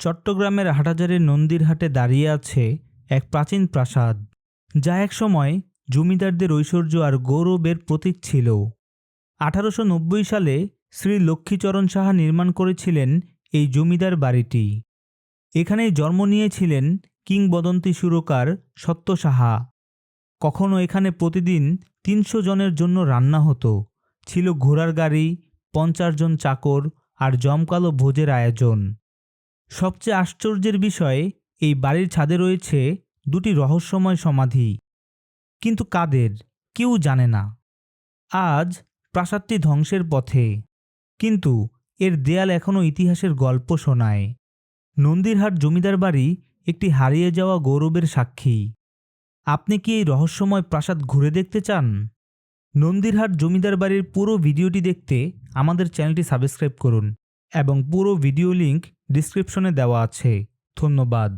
চট্টগ্রামের হাটহাজারের নন্দীরহাটে দাঁড়িয়ে আছে এক প্রাচীন প্রাসাদ, যা এক সময় জমিদারদের ঐশ্বর্য আর গৌরবের প্রতীক ছিল। আঠারোশো নব্বই সালে শ্রী লক্ষ্মীচরণ সাহা নির্মাণ করেছিলেন এই জমিদার বাড়িটি। এখানেই জন্ম নিয়েছিলেন কিংবদন্তি সুরকার সত্য সাহা। কখনো এখানে প্রতিদিন তিনশো জনের জন্য রান্না হতো। ছিল ঘোড়ার গাড়ি, পঞ্চাশ জন চাকর আর জমকালো ভোজের আয়োজন। সবচেয়ে আশ্চর্যের বিষয়, এই বাড়ির ছাদে রয়েছে দুটি রহস্যময় সমাধি। কিন্তু কাদের? কেউ জানে না। আজ প্রাসাদটি ধ্বংসের পথে। কিন্তু এর দেয়াল এখনও ইতিহাসের গল্প শোনায়। নন্দীরহাট জমিদার বাড়ি একটি হারিয়ে যাওয়া গৌরবের সাক্ষী। আপনি কি এই রহস্যময় প্রাসাদ ঘুরে দেখতে চান? নন্দীরহাট জমিদার বাড়ির পুরো ভিডিওটি দেখতে আমাদের চ্যানেলটি সাবস্ক্রাইব করুন। এবং পুরো ভিডিও লিংক ডিসক্রিপশনে দেওয়া আছে। ধন্যবাদ।